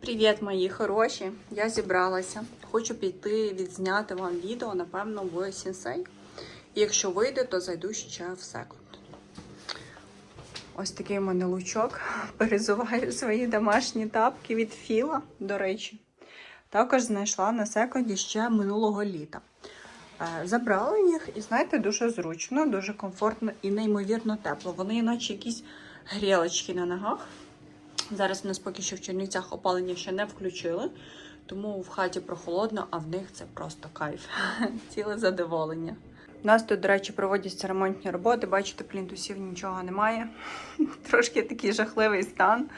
Привіт, мої хороші! Я зібралася. Хочу піти відзняти вам відео, напевно, в Сінсей. І якщо вийде, то зайду ще в секунд. Ось такий у мене лучок. Перезуваю свої домашні тапки від Філа, до речі. Також знайшла на секунді ще минулого літа. Е, Забрала їх, і знаєте, дуже зручно, дуже комфортно і неймовірно тепло. Вони, іначе якісь грілочки на ногах. Зараз у нас поки що в Чернівцях опалення ще не включили, тому в хаті прохолодно, а в них це просто кайф. Ціле задоволення. У нас тут, до речі, проводяться ремонтні роботи. Бачите, плінтусів нічого немає. Трошки такий жахливий стан.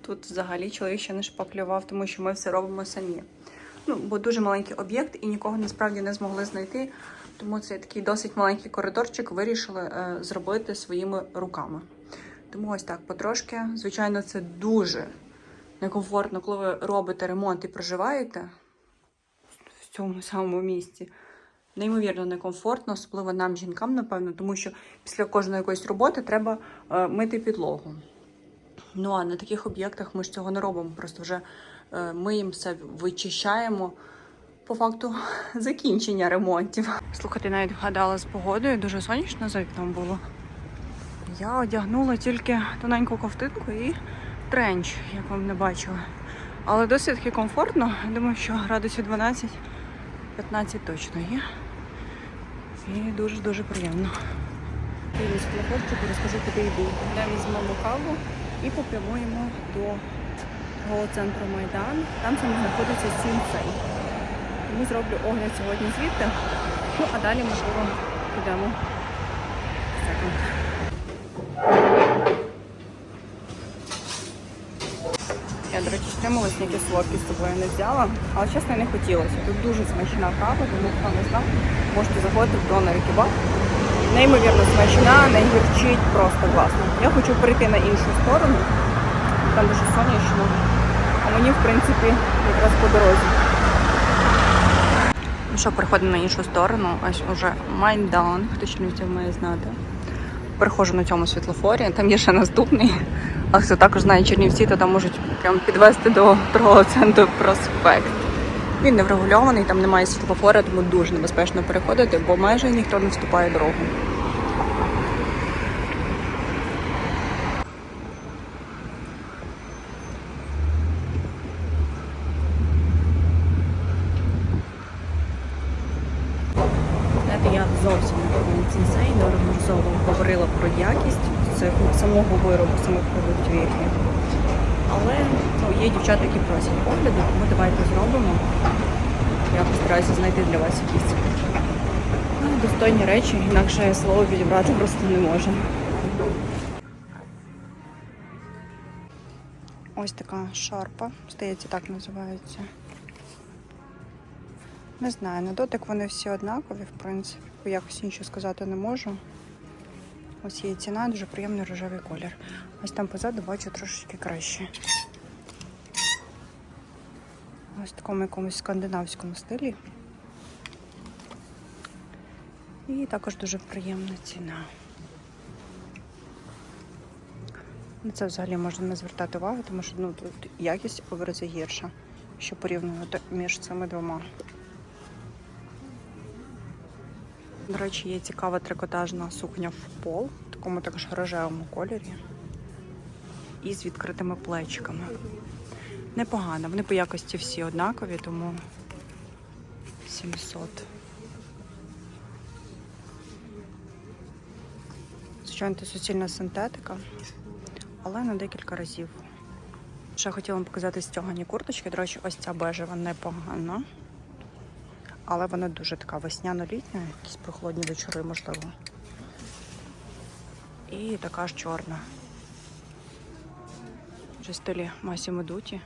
Тут взагалі чоловік ще не шпаклював, тому що ми все робимо самі. Ну, бо дуже маленький об'єкт і нікого насправді не змогли знайти. Тому цей такий досить маленький коридорчик вирішили е, зробити своїми руками. Тому ось так потрошки. Звичайно, це дуже некомфортно, коли ви робите ремонт і проживаєте в цьому самому місці. Неймовірно некомфортно, особливо нам, жінкам, напевно, тому що після кожної якоїсь роботи треба е, мити підлогу. Ну а на таких об'єктах ми ж цього не робимо. Просто вже е, миємо все, вичищаємо по факту закінчення ремонтів. Слухайте, навіть вгадала з погодою, дуже сонячно за вікном було. Я одягнула тільки тоненьку ковтинку і тренч, як вам не бачила. Але досить комфортно. Думаю, що градусів 12-15 точно є. І дуже-дуже приємно. Дивлюсь плафорчику, розкажу, куди йду. Де візьмемо каву і попрямуємо до торгового центру Майдан. Там саме знаходиться Сінсей. Тому зроблю огляд сьогодні звідти. Ну, а далі, можливо, підемо секунд. Я, до речі, стрималась, ніякі солодкі з собою не взяла, але чесно не хотілося. Тут дуже смачна кава, тому хто не знав, можете заходити в донор кебаб. Неймовірно смачна, не гірчить, просто класно. Я хочу перейти на іншу сторону, там дуже сонячно, а мені, в принципі, якраз по дорозі. Ну що, переходимо на іншу сторону, ось уже Майдан, хто чернівців має знати. Переходжу на цьому світлофорі, там є ще наступний. А хто також знає Чернівці, то там можуть прям підвести до торгового центру проспект. Він не врегульований, там немає світлофора, тому дуже небезпечно переходити, бо майже ніхто не вступає дорогу. Знаєте, я зовсім не розумію сенсей, неодноразово говорила про якість цих самого виробу, самих продуктів їхніх. Але ну, є дівчата, які просять огляди, тому давайте зробимо. Я постараюся знайти для вас якісь ну, достойні речі, інакше слово підібрати просто не можу. Ось така шарпа, здається, так називається. Не знаю, на дотик вони всі однакові, в принципі, якось інше сказати не можу. Ось є ціна, дуже приємний рожевий колір. Ось там позаду бачу трошечки краще. Ось в такому якомусь скандинавському стилі. І також дуже приємна ціна. На це взагалі можна не звертати увагу, тому що ну, тут якість в рази гірша, що порівнювати між цими двома. До речі, є цікава трикотажна сукня в пол, в такому також рожевому кольорі. І з відкритими плечиками. Непогано, вони по якості всі однакові, тому 700. Звичайно, це суцільна синтетика, але на декілька разів. Ще хотіла вам показати стягані курточки. До речі, ось ця бежева непогана. Але вона дуже така весняно-літня, якісь прохолодні вечори, можливо. І така ж чорна. Вже в стилі Масі Дуті.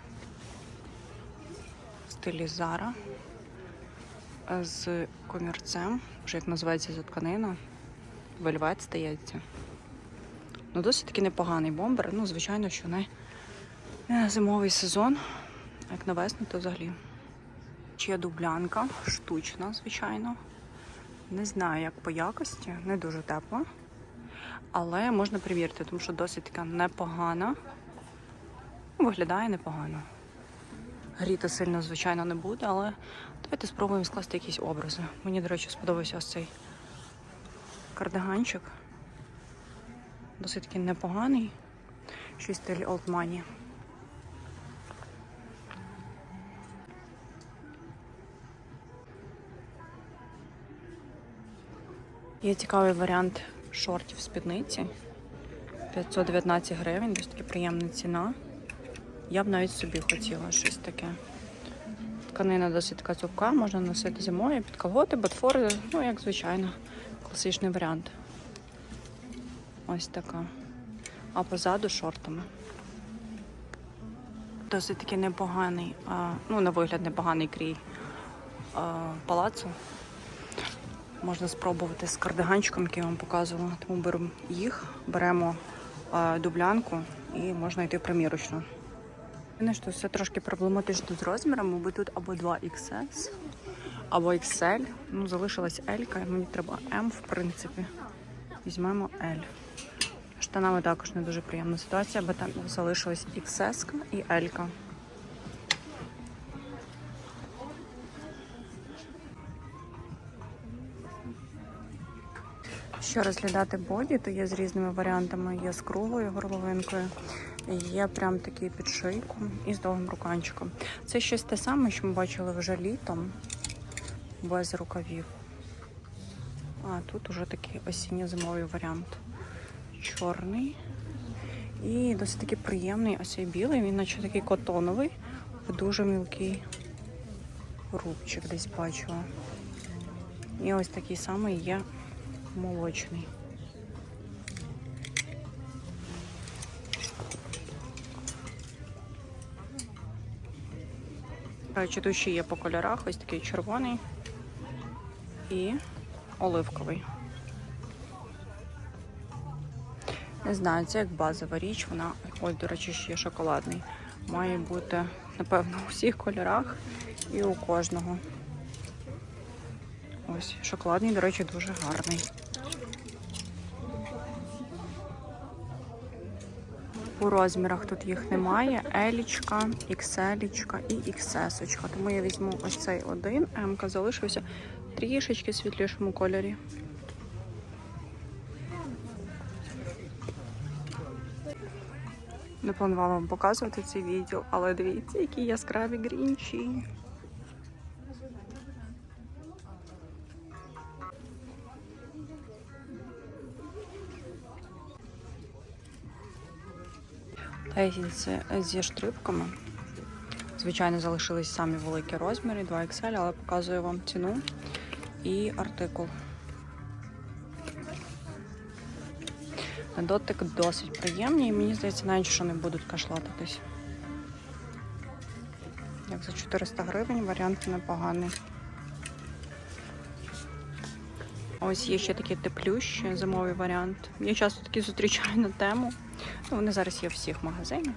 В стилі Зара. З комірцем, вже як називається ця тканина. Вельвет стається. Ну, досить таки непоганий бомбер. Ну, звичайно, що не зимовий сезон. Як на весну, то взагалі. Ще дублянка, штучна, звичайно. Не знаю, як по якості, не дуже тепла. Але можна перевірити, тому що досить така непогана. Ну, Виглядає непогано. Гріти сильно, звичайно, не буде, але давайте спробуємо скласти якісь образи. Мені, до речі, сподобався ось цей кардиганчик. Досить таки непоганий. Щось Old Money. Є цікавий варіант шортів спідниці. 519 гривень, досить таки приємна ціна. Я б навіть собі хотіла щось таке. Тканина досить така цупка, можна носити зимою, під колготи, ботфори, ну, як звичайно, класичний варіант. Ось така. А позаду шортами. Досить таки непоганий, ну, на вигляд непоганий крій палацу. Можна спробувати з кардиганчиком, який я вам показувала. Тому беремо їх, беремо дублянку і можна йти примірочно. Єдине, що все трошки проблематично з розмірами, бо тут або 2XS, або XL. Ну, залишилась L, мені треба M, в принципі. Візьмемо L. Штанами також не дуже приємна ситуація, бо там залишилась XS і L. Що розглядати боді, то є з різними варіантами. Є з круглою горловинкою, є прям такий під шийку і з довгим руканчиком. Це щось те саме, що ми бачили вже літом, без рукавів. А тут уже такий осінньо-зимовий варіант. Чорний. І досить такий приємний ось цей білий, він наче такий котоновий, дуже мілкий рубчик десь бачила. І ось такий самий є молочний. Речі, тут ще є по кольорах, ось такий червоний і оливковий. Не знаю, це як базова річ, вона, ось, до речі, ще шоколадний. Має бути, напевно, у всіх кольорах і у кожного. Ось, шоколадний, до речі, дуже гарний. У розмірах тут їх немає. Елічка, XL і XS. Тому я візьму ось цей один. М-ка залишився трішечки світлішому кольорі. Планувала вам показувати це відео, але дивіться, які яскраві грінчі. Легінці зі штрипками. Звичайно, залишились самі великі розміри, 2XL, але показую вам ціну і артикул. На дотик досить приємні і мені здається, навіть що не будуть кашлатитись. Як за 400 гривень варіант непоганий. Ось є ще такі теплющі, зимовий варіант. Я часто такі зустрічаю на тему. Ну, Вони зараз є в всіх магазинах.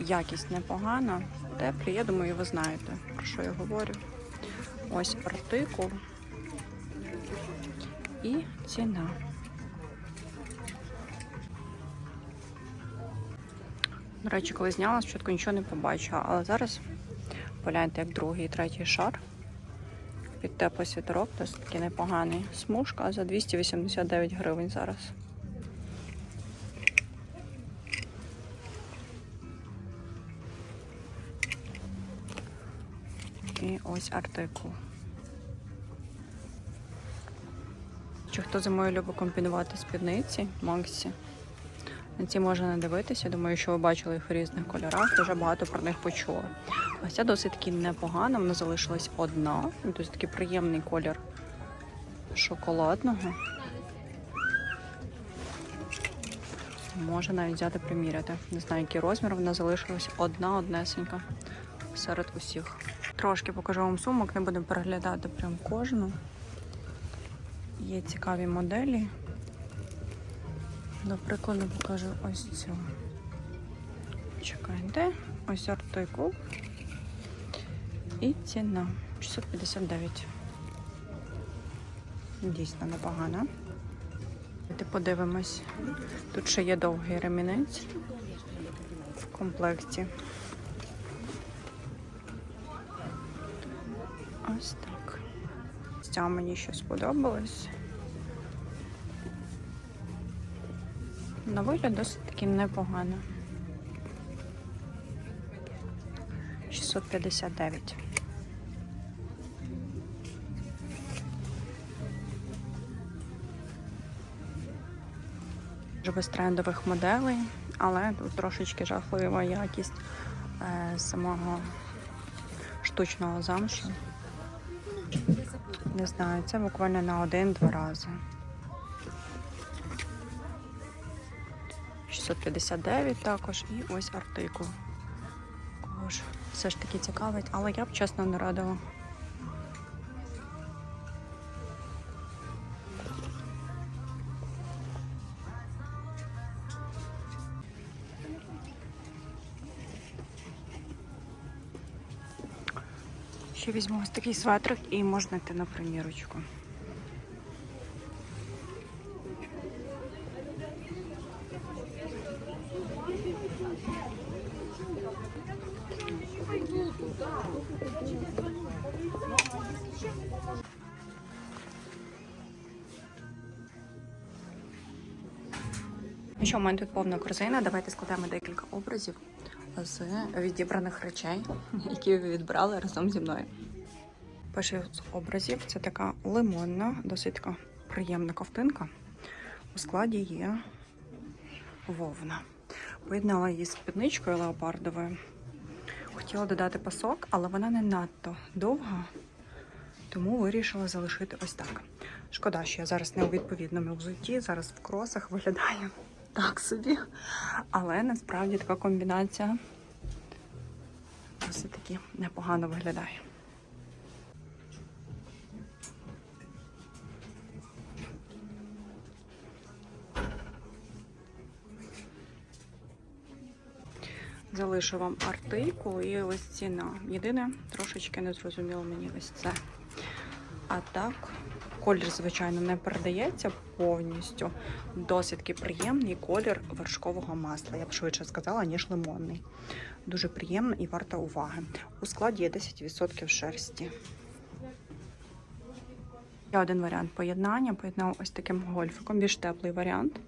Якість непогана, теплі. Я думаю, ви знаєте, про що я говорю. Ось артикул і ціна. До речі, коли зняла, спочатку нічого не побачила, але зараз погляньте, як другий і третій шар. Під теплий світерок, досить такий непоганий. Смужка за 289 гривень зараз. І ось артикул. Чи хто зимою любить комбінувати спідниці, Максі? На ці можна не дивитися. Думаю, що ви бачили їх в різних кольорах, дуже багато про них почули. Ось ця досить таки непогана, вона залишилась одна. Досить такий приємний колір шоколадного. Може навіть взяти приміряти. Не знаю, який розмір, вона залишилась одна однесенька серед усіх. Трошки покажу вам сумок, не будемо переглядати прям кожну. Є цікаві моделі. Ну, прикольно покажу ось цю. Чекайте. Ось артикул. І ціна 659. Дійсно непогана. Давайте подивимось. Тут ще є довгий ремінець в комплекті. Ось так. Ця мені ще сподобалось. На вигляд досить таки непогано. 659. Дуже без трендових моделей, але тут трошечки жахлива якість е, самого штучного замшу. Не знаю, це буквально на один-два рази. 659 також і ось артикул. Кого все ж таки цікавить, але я б чесно не радила. Ще візьму ось такий светрик і можна йти на примірочку. Ну що, в мене тут повна корзина. Давайте складемо декілька образів з відібраних речей, які ви відбрали разом зі мною. Перший з образів це така лимонна, досить така приємна ковтинка. У складі є вовна. Поєднала її з спідничкою леопардовою. Хотіла додати пасок, але вона не надто довга, тому вирішила залишити ось так. Шкода, що я зараз не у відповідному взутті, зараз в кросах виглядає так собі. Але насправді така комбінація досить таки непогано виглядає. Залишу вам артикул і ось ціна. Єдине, трошечки не зрозуміло мені ось це. А так, колір, звичайно, не передається повністю. Досить приємний колір вершкового масла. Я б швидше сказала, ніж лимонний. Дуже приємно і варта уваги. У складі є 10% шерсті. Є один варіант поєднання. Поєднав ось таким гольфиком, більш теплий варіант.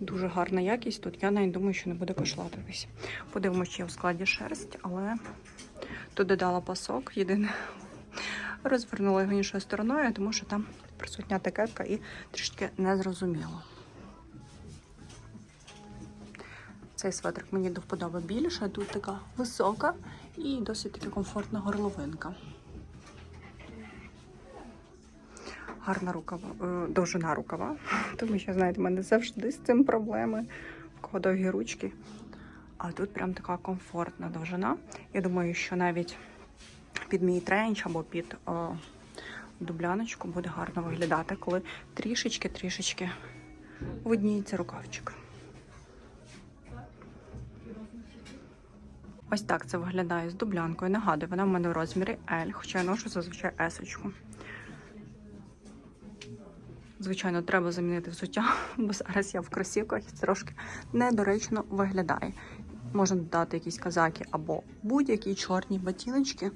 Дуже гарна якість. Тут я навіть думаю, що не буде кошлатитись. Подивимося, чи є в складі шерсть, але тут додала пасок. Єдине розвернула його іншою стороною, тому що там присутня етикетка і трішки незрозуміло. Цей светрик мені до вподоби більше. Тут така висока і досить таки комфортна горловинка. Гарна рукава, е, довжина рукава, тому що, знаєте, в мене завжди з цим проблеми. В кого довгі ручки. А тут прям така комфортна довжина. Я думаю, що навіть під мій тренч або під о, дубляночку буде гарно виглядати, коли трішечки-трішечки видніється рукавчик. Ось так це виглядає з дублянкою. Нагадую, вона в мене в розмірі L, хоча я ношу зазвичай S-очку. Звичайно, треба замінити взуття, бо зараз я в кросівках і трошки недоречно виглядає. Можна додати якісь казаки або будь-які чорні ботиночки,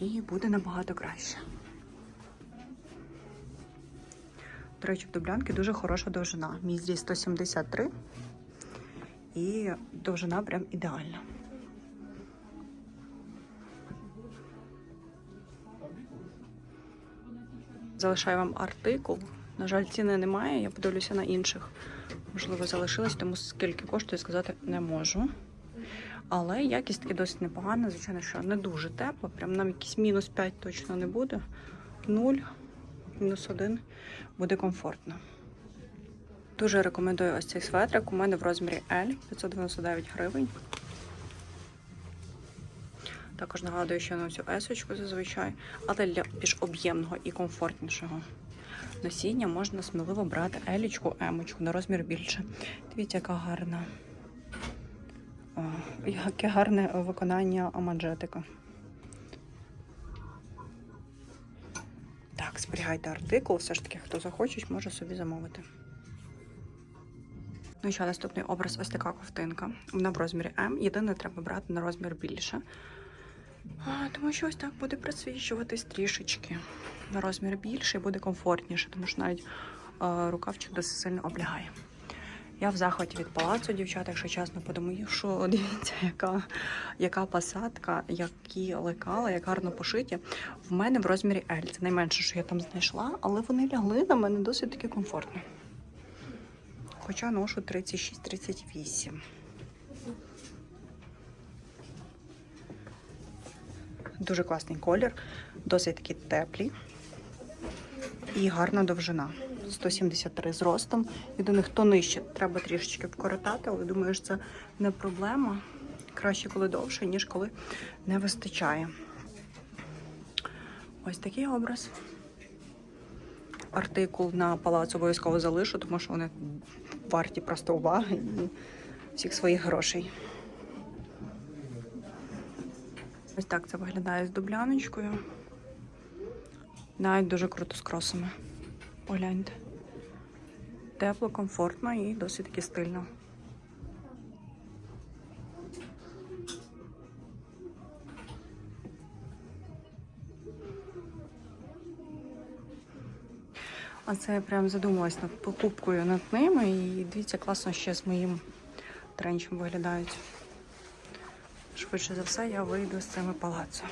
і буде набагато краще. До речі, в дублянки дуже хороша довжина. Мій зріст 173 і довжина прям ідеальна. Залишаю вам артикул. На жаль, ціни немає. Я подивлюся на інших. Можливо, залишилось, тому скільки коштує, сказати не можу. Але якість таки досить непогана. Звичайно, що не дуже тепло. Прям нам якийсь мінус 5 точно не буде. 0, мінус 1 буде комфортно. Дуже рекомендую ось цей светрик. У мене в розмірі L 599 гривень. Також нагадую, що я ношу есочку зазвичай, але для більш об'ємного і комфортнішого носіння можна сміливо брати елічку, емочку на розмір більше. Дивіться, яка гарна. О, яке гарне виконання аманжетика. Зберігайте артикул, все ж таки, хто захоче, може собі замовити. Ну і що, наступний образ ось така ковтинка. Вона в розмірі М. Єдине, треба брати на розмір більше. А, тому що ось так буде присвічуватись трішечки. На розмір більше і буде комфортніше, тому що навіть е, рукавчик досить сильно облягає. Я в захваті від палацу, дівчата, якщо чесно, подумаю, що дивіться, яка, яка посадка, які лекала, як гарно пошиті. В мене в розмірі L. Це найменше, що я там знайшла, але вони лягли на мене досить таки комфортно. Хоча ношу 36-38. Дуже класний колір, досить таки теплі і гарна довжина. 173 зростом. Єдине, хто нижче, треба трішечки вкоротати, але думаю, що це не проблема. Краще, коли довше, ніж коли не вистачає. Ось такий образ. Артикул на палац обов'язково залишу, тому що вони варті просто уваги і всіх своїх грошей. Ось так це виглядає з дубляночкою. Навіть дуже круто з кросами. Погляньте. Тепло, комфортно і досить таки стильно. А це я прям задумалась над покупкою над ними. І дивіться, класно ще з моїм тренчем виглядають. Швидше за все, я вийду з цими палацу.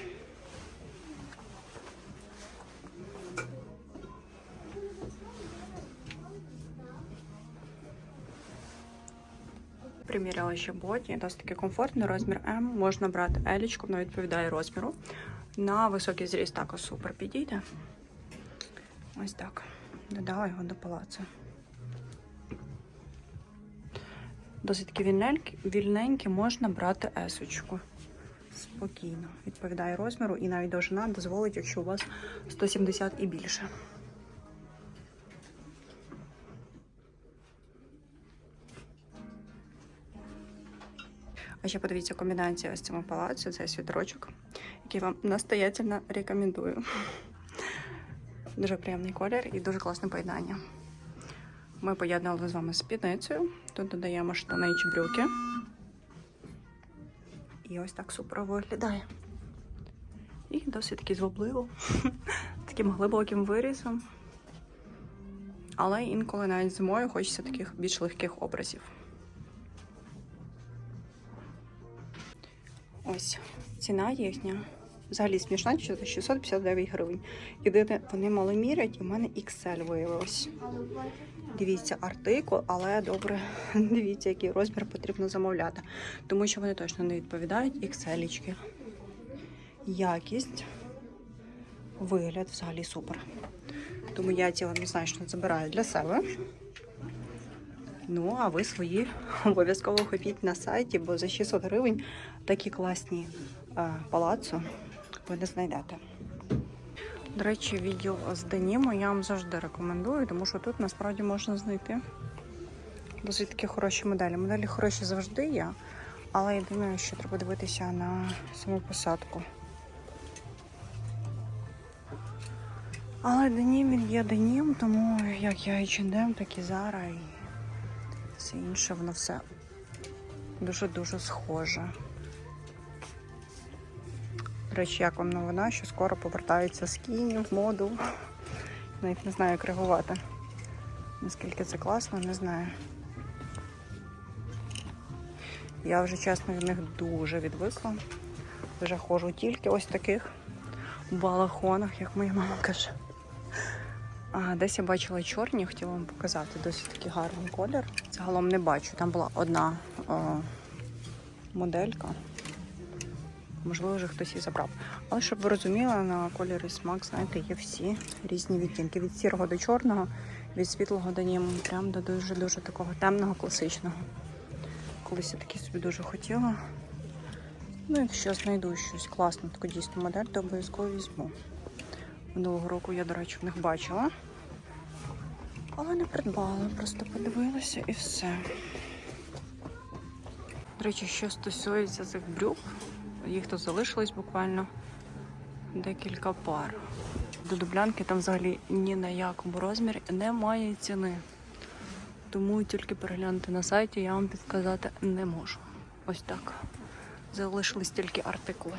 Приміряла ще боті, досить таки комфортний розмір М. Можна брати елічку, вона відповідає розміру. На високий зріст також супер підійде. Ось так. Додала його до палацу. Досить таки вільненькі можна брати есочку. Спокійно. Відповідає розміру і навіть довжина дозволить, якщо у вас 170 і більше. А ще подивіться комбінація з цим палацу, це світерочок, який вам настоятельно рекомендую. Дуже приємний колір і дуже класне поєднання. Ми поєднали з вами спідницею. Тут додаємо штани чи брюки. І ось так супер виглядає. І досить таки звабливо, таким глибоким вирізом. Але інколи навіть зимою хочеться таких більш легких образів. Ось ціна їхня. Взагалі смішна, що це 659 гривень. Єдине, вони мало мірять, і в мене XL виявилось. Дивіться артикул, але добре, дивіться, який розмір потрібно замовляти. Тому що вони точно не відповідають XL. Якість, вигляд взагалі супер. Тому я ці однозначно забираю для себе. Ну, а ви свої обов'язково купіть на сайті, бо за 600 гривень такі класні е, палацу ви не знайдете. До речі, відділ з деніму я вам завжди рекомендую, тому що тут насправді можна знайти досить такі хороші моделі. Моделі хороші завжди є, але єдине, що треба дивитися на саму посадку. Але денім він є денім, тому як я H&M, так і Zara і все інше, воно все дуже-дуже схоже. До речі, як вам новина, що скоро повертаються скіні в моду. Навіть не знаю, як реагувати. Наскільки це класно, не знаю. Я вже чесно від них дуже відвикла. Вже ходжу тільки ось таких балахонах, як моя мама каже. А, десь я бачила чорні, хотіла вам показати досить такий гарний колір. Загалом не бачу. Там була одна о, моделька. Можливо, вже хтось її забрав. Але щоб ви розуміли, на кольорі смак, знаєте, є всі різні відтінки. Від сірого до чорного, від світлого до німу, прям до дуже-дуже такого темного, класичного. Колись я такі собі дуже хотіла. Ну, якщо знайду щось класне, таку дійсну модель, то обов'язково візьму. Минулого року я, до речі, в них бачила. Але не придбала, просто подивилася і все. До речі, що стосується цих брюк, їх тут залишилось буквально декілька пар. До дублянки там взагалі ні на якому розмірі немає ціни. Тому тільки переглянути на сайті я вам підказати не можу. Ось так. Залишились тільки артикули.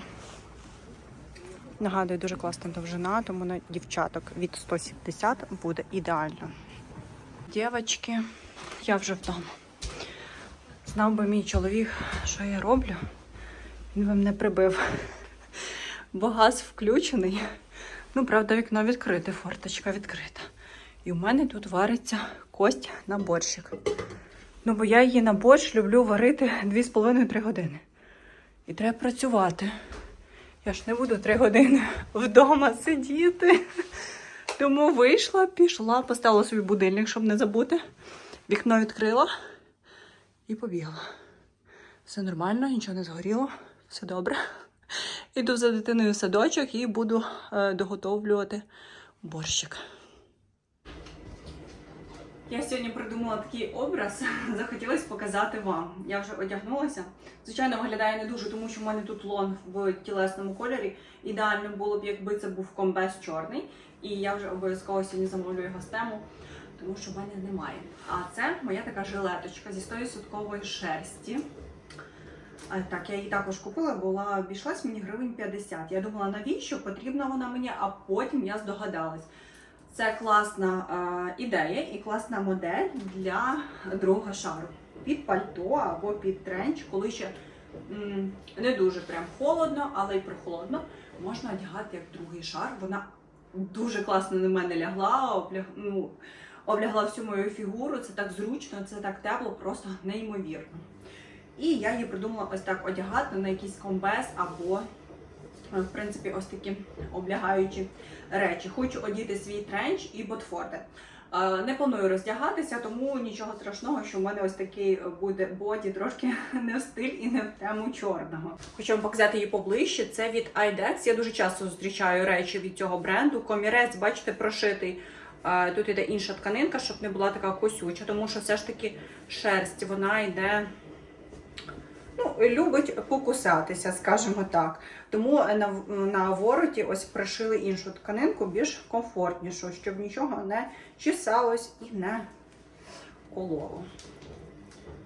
Нагадую, дуже класна довжина, тому на дівчаток від 170 буде ідеально. Дівчатки, я вже вдома. Знав би мій чоловік, що я роблю, він би мене прибив. Бо газ включений. Ну, правда, вікно відкрите, форточка відкрита. І у мене тут вариться кость на борщик. Ну, бо я її на борщ люблю варити 2,5-3 години. І треба працювати. Я ж не буду 3 години вдома сидіти. Тому вийшла, пішла, поставила собі будильник, щоб не забути. Вікно відкрила і побігла. Все нормально, нічого не згоріло, все добре. Іду за дитиною в садочок і буду е, доготовлювати борщик. Я сьогодні придумала такий образ, захотілося показати вам. Я вже одягнулася. Звичайно, виглядає не дуже, тому що в мене тут лон в тілесному кольорі. Ідеально було б, якби це був комбез чорний. І я вже обов'язково сьогодні замовлю його з тему, тому що в мене немає. А це моя така жилеточка зі 100% шерсті. Так, я її також купила, була обійшлась мені гривень 50. Я думала, навіщо потрібна вона мені, а потім я здогадалась. Це класна е, ідея і класна модель для другого шару. Під пальто або під тренч, коли ще м, не дуже прям холодно, але й прохолодно, можна одягати як другий шар. Вона дуже класно на мене лягла, обляг, ну, облягла всю мою фігуру. Це так зручно, це так тепло, просто неймовірно. І я її придумала ось так одягати на якийсь комбез або, е, в принципі, ось такі облягаючі речі. Хочу одіти свій тренч і ботфорти. Е, Не планую роздягатися, тому нічого страшного, що в мене ось такий буде боді трошки не в стиль і не в тему чорного. Хочу вам показати її поближче. Це від IDEX. Я дуже часто зустрічаю речі від цього бренду. Комірець, бачите, прошитий. Е, Тут іде інша тканинка, щоб не була така косюча, тому що все ж таки шерсть вона йде ну, любить покусатися, скажімо так. Тому на, на вороті ось пришили іншу тканинку, більш комфортнішу, щоб нічого не чесалось і не кололо.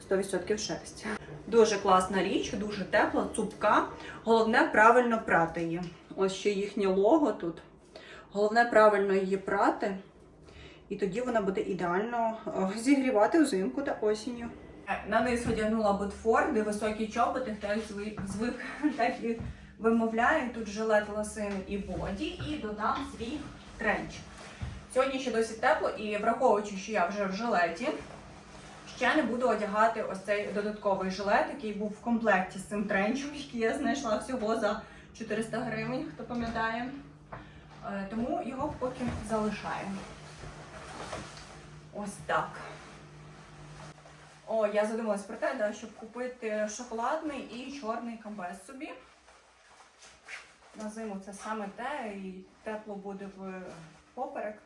100% шерсті. Дуже класна річ, дуже тепла, цупка. Головне правильно прати її. Ось ще їхнє лого тут. Головне правильно її прати. І тоді вона буде ідеально е, зігрівати взимку та осінню. На низ одягнула ботфорди, високі чоботи, хто їх звик, так і вимовляє. Тут жилет лосини і боді, і додам свій тренч. Сьогодні ще досить тепло, і враховуючи, що я вже в жилеті, ще не буду одягати ось цей додатковий жилет, який був в комплекті з цим тренчем, який я знайшла всього за 400 гривень, хто пам'ятає. Е, Тому його поки залишаємо. Ось так. О, я задумалась про те, да, щоб купити шоколадний і чорний комбез собі. На зиму це саме те, і тепло буде в поперек.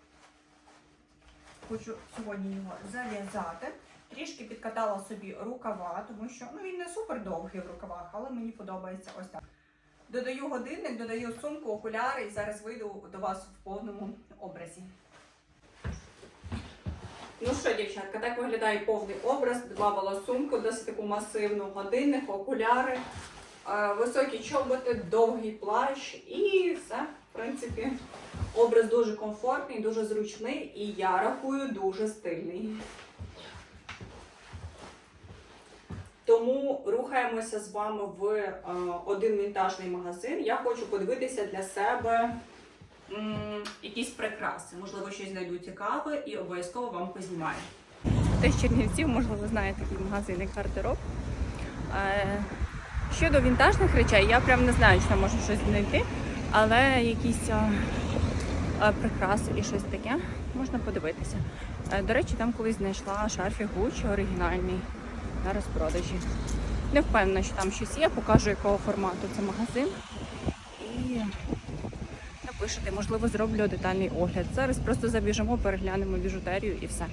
Хочу сьогодні його зав'язати. Трішки підкатала собі рукава, тому що ну, він не супер довгий в рукавах, але мені подобається ось так. Додаю годинник, додаю сумку, окуляри і зараз вийду до вас в повному образі. Ну що, дівчатка, так виглядає повний образ. Добавила сумку, досить таку масивну годинник, окуляри, е, високі чоботи, довгий плащ і все. В принципі, образ дуже комфортний, дуже зручний і я рахую дуже стильний. Тому рухаємося з вами в е, один вінтажний магазин. Я хочу подивитися для себе якісь прикраси. Можливо, щось знайду цікаве і обов'язково вам познімаю. Те з Чернівців, можливо, знаєте такий магазин як гардероб. Е, Щодо вінтажних речей, я прям не знаю, чи там можна щось знайти, але якісь а, а, прикраси і щось таке можна подивитися. Е, До речі, там колись знайшла шарфік Gucci оригінальний на розпродажі. Не впевнена, що там щось є, покажу якого формату це магазин. І напишете, можливо, зроблю детальний огляд. Зараз просто забіжимо, переглянемо біжутерію і все.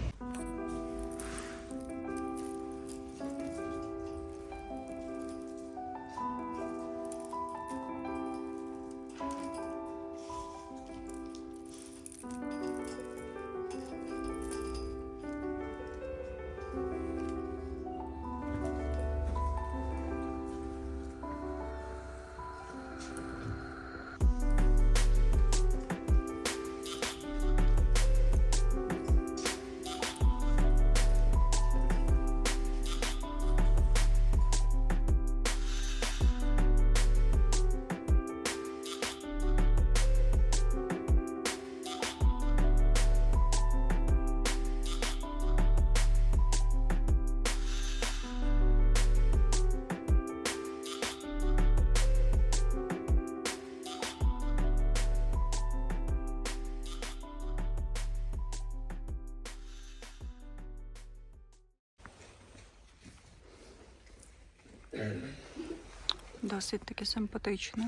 Досить таки симпатично.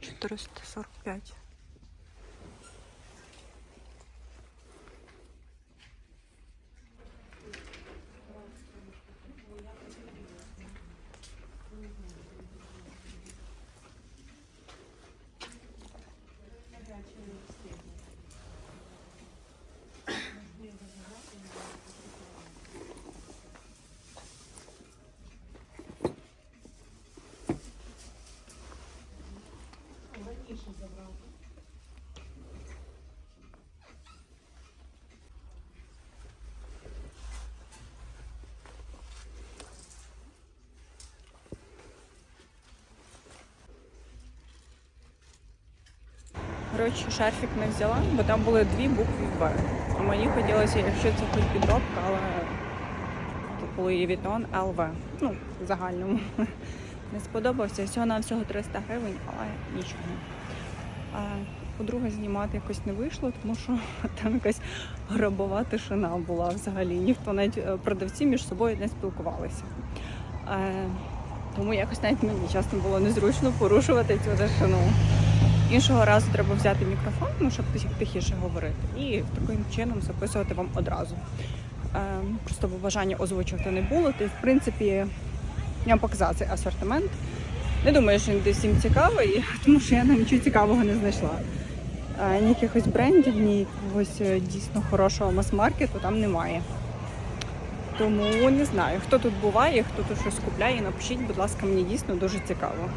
445. Коротше, шарфік не взяла, бо там були дві букви В. А мені хотілося, якщо це хоч підробка, але типу Vuitton LV. Ну, в загальному. Не сподобався. Всього на всього 300 гривень, але нічого. А по-друге, знімати якось не вийшло, тому що там якась гробова тишина була взагалі. Ніхто навіть е, продавці між собою не спілкувалися. Е, тому якось навіть мені чесно було незручно порушувати цю тишину. Іншого разу треба взяти мікрофон, ну, щоб тих- тихіше говорити, і таким чином записувати вам одразу. Е, просто бажання озвучувати не було. Ти, в принципі, я вам показала цей асортимент. Не думаю, що він всім цікавий, тому що я нічого цікавого не знайшла. Е, ні якихось брендів, ні якогось е, дійсно хорошого мас-маркету там немає. Тому не знаю, хто тут буває, хто тут щось купляє, напишіть, будь ласка, мені дійсно дуже цікаво.